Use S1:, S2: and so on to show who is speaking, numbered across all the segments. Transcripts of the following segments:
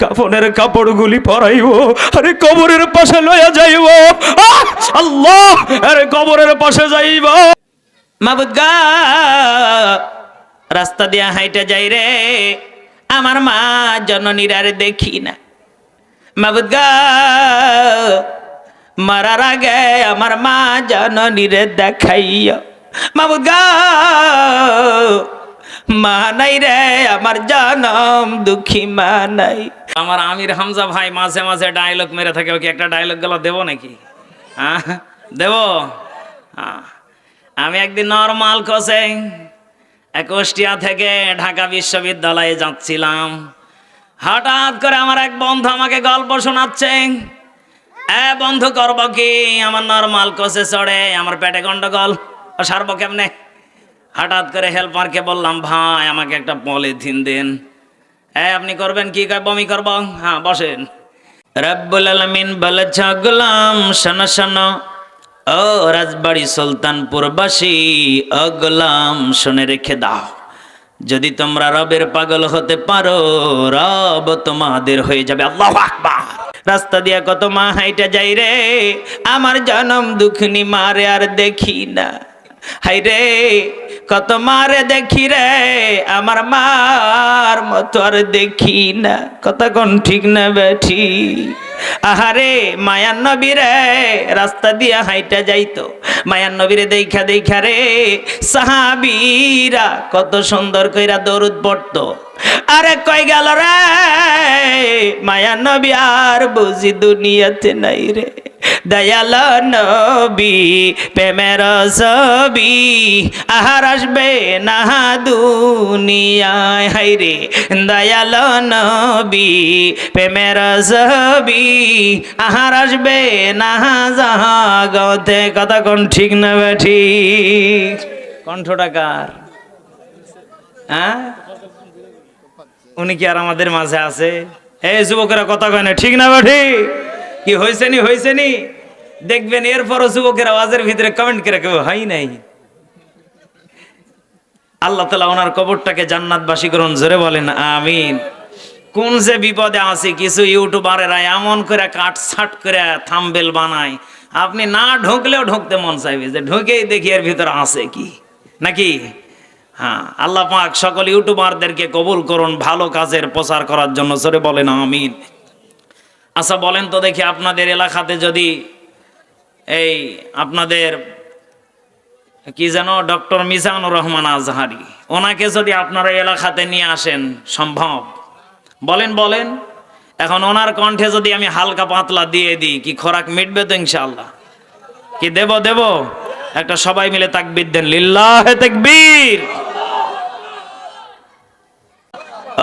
S1: কাফনের কাপড়গুলি পরাইব, আরে কবরের পাশে লইয়া যাইব! আল্লাহ! আরে কবরের পাশে যাইব। মাবুদ গা, রাস্তা দিয়া হাইটা যাই রে, আমার মা জননীর আর দেখি না। মাবুদ গা, মারার আগে আমার মা জননীরে দেখাইয়া মাবুদ গা মা রে আমার জনম দুঃখী মা নাই আমার আমির হামজা ভাই মাঝে মাঝে ডায়লগ মেরে থাকে, ওকে একটা ডায়লগগুলো দেবো নাকি? হ্যাঁ দেব। আমি একদিন নর্মাল কোসে কুষ্টিয়া থেকে ঢাকা বিশ্ববিদ্যালয়ে যাচ্ছিলাম। হঠাৎ করে আমার এক বন্ধু আমাকে গল্প শোনাচ্ছে। এ বন্ধু করব কি? আমার নর্মাল কোসে চড়ে আমার পেটে গন্ডগোল সারবো কেমনে? হঠাৎ করে হেল্পারকে বললাম, ভাই, আমাকে একটা পলিথিন দিন। হ্যাঁ আপনি করবেন কি? বমি করব। হ্যাঁ বসেন। রব্বুল আলমিন বলেছ গোলাম শোনো শোনো। ও রাজবাড়ি সুলতানপুরবাসী ও গোলাম শুনে রেখে দাও। যদি তোমরা রবের পাগল হতে পারো, রব তোমাদের হয়ে যাবে। আল্লাহ আকবার! রাস্তা দিয়া কত মা হাইটা যাই রে, আমার জনম দুঃখনি মারে আর দেখি না। হাই রে কত মারে দেখি রে, আমার মার মতো আর দেখি না। কত কোন ঠিক না বেঠি? আহারে মায়ান নবীরে রাস্তা দিয়া হাইটা যাইতো। মায়ান নবীরে দেখা দেখা রে, সাহাবীরা কত সুন্দর কইরা দরুদ পড়তো। আরে কই গেল রে মায়ান নবী আর বুঝি দুনিয়াতে নাই রে। দয়াল নবী, প্রেমের ছবি, আহার আসবে না দুনিয়ায়। হাই রে, দয়াল নবী, প্রেমের ছবি, আহার আসবে না জাগতে। কথা কোন ঠিক না বেঠি কণ্ঠটা কার? হ্যাঁ? উনি কি আর আমাদের মাঝে আছে? এই যুবকেরা কথা কয় না, ঠিক না বেঠি কি হয়েছে নি হয়েছে নি? দেখবেন এরপরও যুবকেরা আওয়াজের ভিতরে কমেন্ট করে কেউ হয় নাই। আল্লাহ তালা ওনার কবরটাকে জান্নাতবাসী করুন, জোরে বলেন, আমিন। কোন যে বিপদে আছে, কিছু ইউটিউবারেরা এমন করে কাট ছাট করে থামবেল বানায়, আপনি না ঢুকলেও ঢুকতে মন চাইবে যে ঢুকেই দেখি এর ভিতরে আছে কি? নাকি? হ্যাঁ আল্লাহ পাক সকল ইউটিউবারদেরকে কবুল করুন, ভালো কাজের প্রচার করার জন্য, জোরে বলেন, আমিন। আচ্ছা বলেন তো দেখি আপনাদের এলাকাতে যদি এই আপনাদের কি যেন ডক্টর মিজানুর রহমান আজহারি। ওনাকে যদি আপনারা এলাকাতে নিয়ে আসেন, সম্ভব। বলেন বলেন। এখন ওনার কণ্ঠে যদি আমি হালকা পাতলা দিয়ে দিই, কি খোরাক মিটবে তো ইনশাল্লাহ কি দেব দেব? একটা সবাই মিলে তাকবির দেন, লিল্লাহ তাকবীর।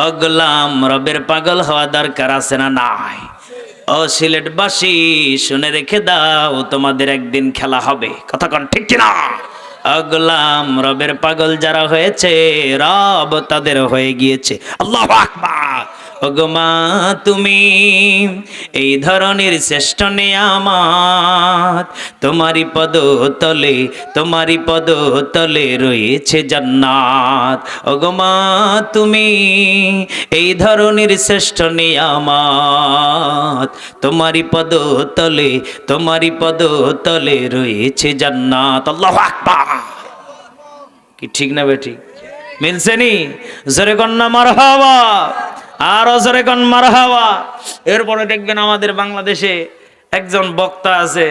S1: অগলাম রবের পাগল হওয়া দরকার আছে না নাই? ও সিলেটবাসী, শুনে রেখে দাও, তোমাদের একদিন খেলা হবে। কথা কন ঠিক কিনা? অগলাম রবের পাগল যারা হয়েছে, রব তাদের হয়ে গিয়েছে। আল্লাহ আকবার! ওগমা তুমি এই ধরনের শ্রেষ্ঠ নিয়ামাত। তোমারই পদ তলে তোমারই পদ তলে রয়েছে জান্নাত। ওগমা তুমি এই ধরনের শ্রেষ্ঠ নিয়ামাত। তোমারই পদ তলে তোমারই পদ তলে রয়েছে জান্নাত। আল্লাহ আকবার। কি ঠিক না বে ঠিক? মিলছে নি? জোরে কন্যা মার হাওয়া আর জোরে কন মার হাওয়া এরপরে দেখবেন আমাদের বাংলাদেশে একজন বক্তা আছে,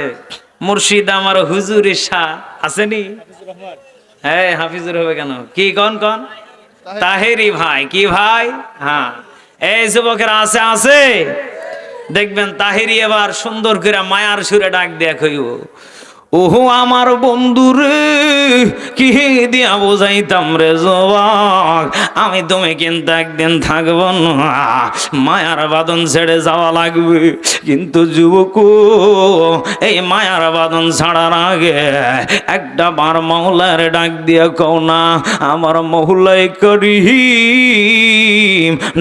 S1: মুর্শিদ আমার হুজুর শাহ আসেনি? হ্যাঁ হাফিজুর হবে কেন? কি কন কন তাহেরি ভাই, কি ভাই? হ্যাঁ। এই যুবকেরা আছে আছে? দেখবেন তাহেরি এবার সুন্দর করে মায়ার সুরে ডাক দেয়া কইব। ওহো আমার বন্ধু রে কি দিয়া বোঝাইতাম রে জবাক আমি তুমি কিন্তু একদিন থাকব না। মায়ার বাদন ছেড়ে যাওয়া লাগবে। কিন্তু যুবক, এই মায়ার বাদন ছাড়ার আগে একটা বার মহলার ডাক দিয়া কও না, আমার মহুলাই করি।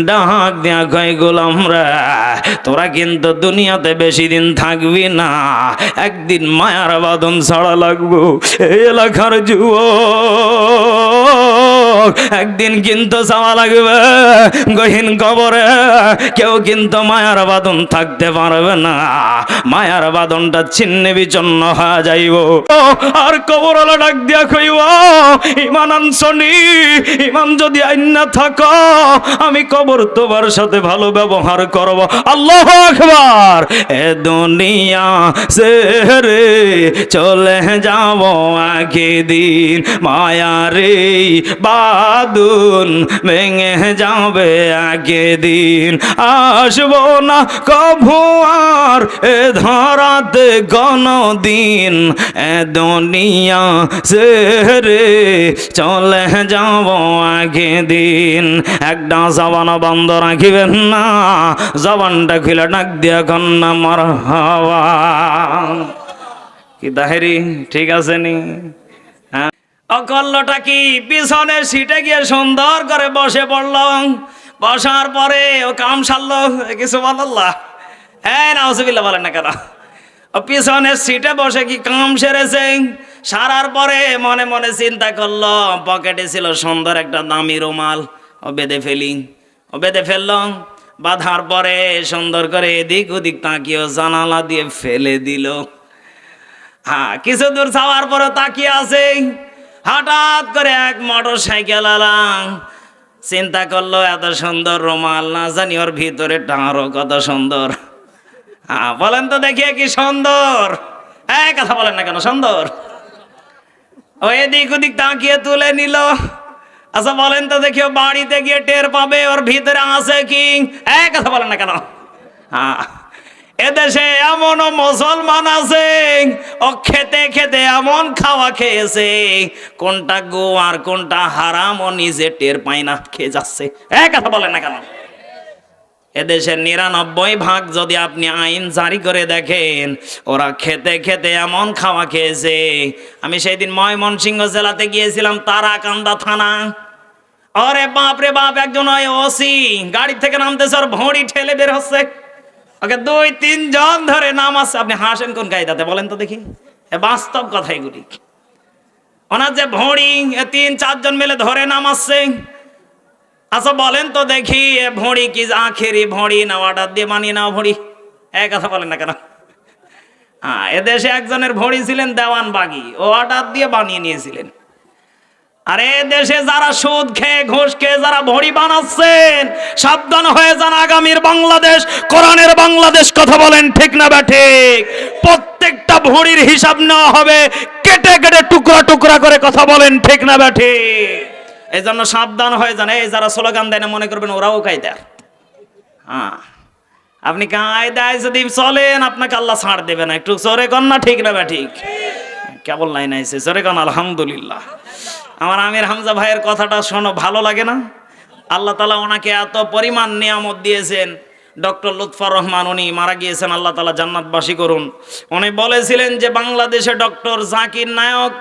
S1: ডাক দেয়া কয় গোলামরা তোরা কিন্তু দুনিয়াতে বেশি দিন থাকবি না। একদিন মায়ার বাদন ছাড়া লাগবো। এলাকার যুব একদিন কিন্তু যাওয়া লাগবে। গহীন কবরে কেউ কিন্তু মায়ার বাদন থাকতে পারবে না। মায়ার বাদনটা ছিন্ন বিচন্ন হয়ে যাইব। আর কবর ডাক দিয়া কইব, ইমান আনসনি ইমান যদি আইনা থাকো, আমি কবর তোমার সাথে ভালো ব্যবহার করব। আল্লাহ আকবার। এ দুনিয়া সে রে চলে যাব আগে দিন মায়ারে বাদুন ভেঙে যাবে আগে দিন আসব না কভু আর এ ধরাতে দিন এ দুনিয়া সে রে চলে যাব আগে দিন একটা জবান বন্ধ রাখিবেন না, জবানটা খুলে ডাক দিয়া কন্যা মর হাওয়া কি তাহেরি, ঠিক আছে নি? হ্যাঁ। অকল্যটা কি? পিছনের সিটে গিয়ে সুন্দর করে বসে পড়ল বসার পরে ও কাম সারল। কিছু বলাল্লাহ হ্যাঁ না অসুবিল্লা বলেন না কেন? পিছনের সিটে বসে কি কাম সেরেছে? সারার পরে মনে মনে চিন্তা করল, পকেটে ছিল সুন্দর একটা দামি রুমাল। ও বেঁধে ফেলি। ও বেঁধে ফেলল। বাঁধার পরে সুন্দর করে এদিক ওদিক তাকিয়েও জানালা দিয়ে ফেলে দিল। হ্যাঁ কিছু দূর যাওয়ার পরে তাকিয়ে আছে। হঠাৎ করে এক মোটর সাইকেল আলাম চিন্তা করল, এত সুন্দর রুমাল, না জানি ওর ভিতরে টাঁড়ো কত সুন্দর। হ্যাঁ বলেন তো দেখিয়ে কি সুন্দর। হ্যাঁ কথা বলেন না কেন, সুন্দর। ও এদিক ওদিক তাকিয়ে তুলে নিল। আচ্ছা বলেন তো দেখিও বাড়িতে গিয়ে টের পাবে, ওর ভিতরে আছে কি? এক কথা বলেন না কেন। হ্যাঁ এদেশে এমনও মুসলমান আছে, ও খেতে খেতে এমন খাওয়া খেয়েছে, কোনটা গো আর কোনটা হারাম ও নিজে টের পায় না, খেয়ে যাচ্ছে। এক কথা বলেন না কেন? এদেশের নিরানব্বই ভাগ যদি আপনি আইন জারি করে দেখেন, ওরা খেতে খেতে এমন খাওয়া খেয়েছে। আমি সেই দিন ময়মনসিংহ জেলাতে গিয়েছিলাম, তারাকান্দা থানা। আরে বাপ রে বাপ, একজন ওসি, গাড়ি থেকে নামতেছে আর ভড়ি ঠেলে বের হচ্ছে। ওকে দুই, তিনজন ধরে নাম আছে। আপনি হাসেন কোন কায়দাতে? বলেন তো দেখি। বাস্তব কথা এগুলি ওনার যে ভড়ি তিন, চারজন মিলে ধরে নাম আসছে আচ্ছা বলেন তো দেখি, এ ভড়ি কি আখেরি ভড়ি না অর্ডার দিয়ে বানিয়ে নাও ভড়ি? এক কথা বলেন না কেন? হ্যাঁ এদেশে একজনের ভড়ি ছিলেন দেওয়ান বাগি ও অর্ডার দিয়ে বানিয়ে নিয়েছিলেন। আরে দেশে যারা সুদ খেয়ে ঘুষ খেয়ে যারা ভড়ি বানাচ্ছেন, সাবধান হয়ে যান আগামীর বাংলাদেশ। কোরআনের বাংলাদেশ কথা বলেন, ঠিক না ব্যাঠিক প্রত্যেকটা ভড়ির হিসাব নেওয়া হবে, কেটে কেটে টুকরা টুকরা করে কথা বলেন, ঠিক না ব্যাঠিক এই জন্য সাবধান হয়ে যান। এই যারা স্লোগান দেয় না, মনে করবেন ওরাও কায়দার। হ্যাঁ। আপনি কায়দায় যদি চলেন, আপনাকে আল্লাহ ছাড় দেবে না। একটু জোরে কন না, ঠিক না ব্যাঠিক কেবল লাইন আইছে। জোরে কন, আলহামদুলিল্লাহ। আমার আমির হামজা ভাইয়ের কথাটা শোনো, ভালো লাগে না? আল্লাহ তালা ওনাকে এত পরিমাণ নিয়ামত দিয়েছেন। ডক্টর লুৎফর রহমান উনি মারা গিয়েছেন, আল্লাহ তালা জান্নাতবাসী করুন। উনি বলেছিলেন যে বাংলাদেশে ডক্টর জাকির নায়ক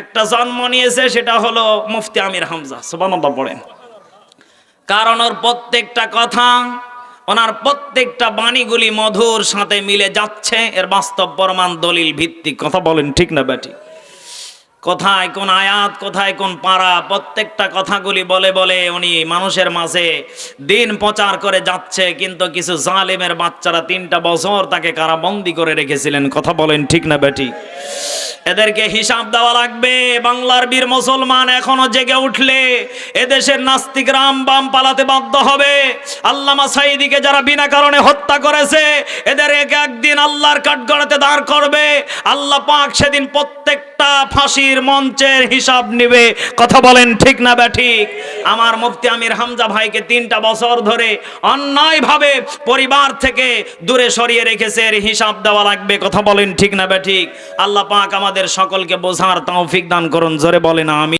S1: একটা জন্ম নিয়েছে, সেটা হলো মুফতি আমির হামজা। সুবানাল্লাহ পড়েন। কারণ ওর প্রত্যেকটা কথা, ওনার প্রত্যেকটা বাণীগুলি মধুর সাথে মিলে যাচ্ছে। এর বাস্তব প্রমাণ দলিল ভিত্তিক। কথা বলেন ঠিক না, ব্যাটি? কোথায় কোন আয়াত, কোথায় কোন পাড়া প্রত্যেকটা কথাগুলি বলে বলে উনি মানুষের মাঝে দিন প্রচার করে যাচ্ছে, কিন্তু কিছু জালেমের বাচ্চারা তিনটা বছর তাকে কারাবন্দি করে রেখেছিলেন। কথা বলেন ঠিক না বেটি? এদেরকে হিসাব দেওয়া লাগবে। বাংলার বীর মুসলমান এখনও জেগে উঠলে এদেশের নাস্তিক রাম বাম পালাতে বাধ্য হবে। আল্লামা সাইদিকে যারা বিনা কারণে হত্যা করেছে এদের এক একদিন আল্লাহর কাঠগড়াতে দাঁড় করবে। আল্লাহ পাক সেদিন প্রত্যেকটা ফাঁসির মঞ্চের হিসাব নিবে। কথা বলেন ঠিক না ব্যাঠিক আমার মুফতি আমির হামজা ভাইকে তিনটা বছর ধরে অন্যায়ভাবে পরিবার থেকে দূরে সরিয়ে রেখেছে, এর হিসাব দেওয়া লাগবে। কথা বলেন ঠিক না ব্যাঠিক আল্লাহ পাক আমাদের সকলকে বোঝার তৌফিক দান করুন। জোরে বলেন আমি